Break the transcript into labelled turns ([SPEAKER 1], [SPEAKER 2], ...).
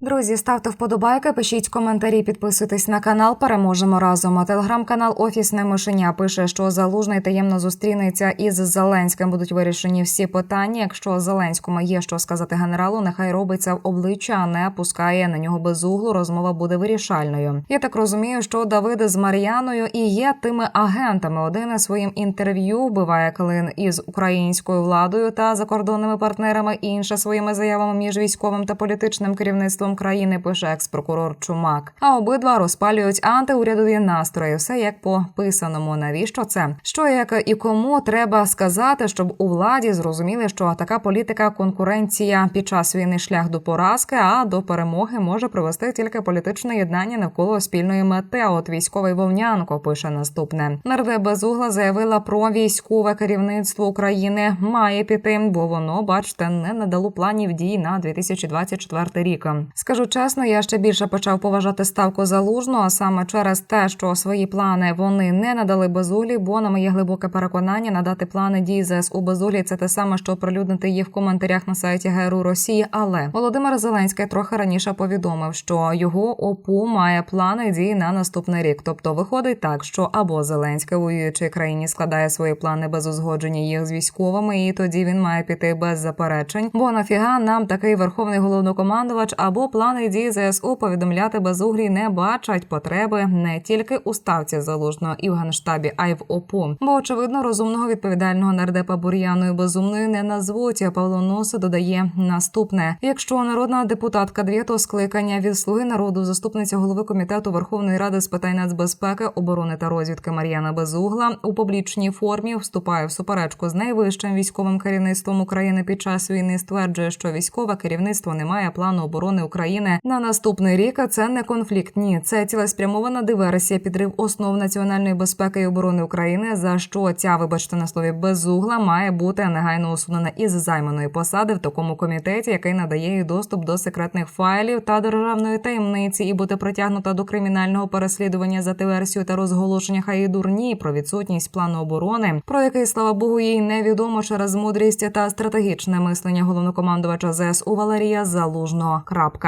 [SPEAKER 1] друзі, ставте вподобайки, пишіть коментарі, підписуйтесь на канал. Переможемо разом. Телеграм-канал Офісне мишеня пише, що залужний таємно зустрінеться із Зеленським. Будуть вирішені всі питання. Якщо Зеленському є що сказати генералу, нехай робиться в обличчя, а не пускає на нього без углу. Розмова буде вирішальною. Я так розумію, що Давид з Мар'яною і є тими агентами. Один із своїм інтерв'ю вбиває клин із українською владою та закордонними партнерами. Інше своїми заявами між військовим та політичним керівництвом країни. Пише екс-прокурор Чумак. А обидва розпалюють антиурядові настрої. Все як по писаному. Навіщо це? Що як і кому треба сказати, щоб у владі зрозуміли, що така політика конкуренція під час війни шлях до поразки, а до перемоги може привести тільки політичне єднання навколо спільної мети. От військовий вовнянко пише наступне. Нардеп Безугла заявила про військове керівництво України має піти, бо воно, бачите, не надало планів дій на 2024 рік. Скажу чесно, я ще більше почав поважати ставку залужного, а саме через те, що свої плани вони не надали Безулі, бо на моє глибоке переконання надати плани дій ЗСУ Безулі це те саме, що оприлюднити їх в коментарях на сайті ГРУ Росії. Але Володимир Зеленський трохи раніше повідомив, що його ОПУ має плани дій на наступний рік. Тобто виходить так, що або Зеленський воюючій країні складає свої плани без узгодження їх з військовими, і тоді він має піти без заперечень. Бо нафіга нам такий верховний головнокомандувач або плани дій ЗСУ повідомляти безуглій не бачать потреби не тільки у ставці залужного і в генштабі, а й в ОПУ. Бо очевидно розумного відповідального нардепа бур'яною безумною не назвуть. А Павло Носа додає наступне: якщо народна депутатка дев'ятого скликання від слуги народу, заступниця голови комітету Верховної ради з питань нацбезпеки, оборони та розвідки Мар'яна Безугла у публічній формі вступає в суперечку з найвищим військовим керівництвом України під час війни. Стверджує, що військове керівництво не має плану оборони України на наступний рік. Це не конфлікт. Ні, це цілеспрямована диверсія, підрив основ національної безпеки і оборони України. За що ця, вибачте на слові, безугла має бути негайно усунена із займаної посади в такому комітеті, який надає їй доступ до секретних файлів та державної таємниці, і бути притягнута до кримінального переслідування за диверсію та розголошення хай дурні про відсутність плану оборони, про який слава Богу їй невідомо через мудрість та стратегічне мислення головнокомандувача ЗСУ Валерія Залужного. Крапка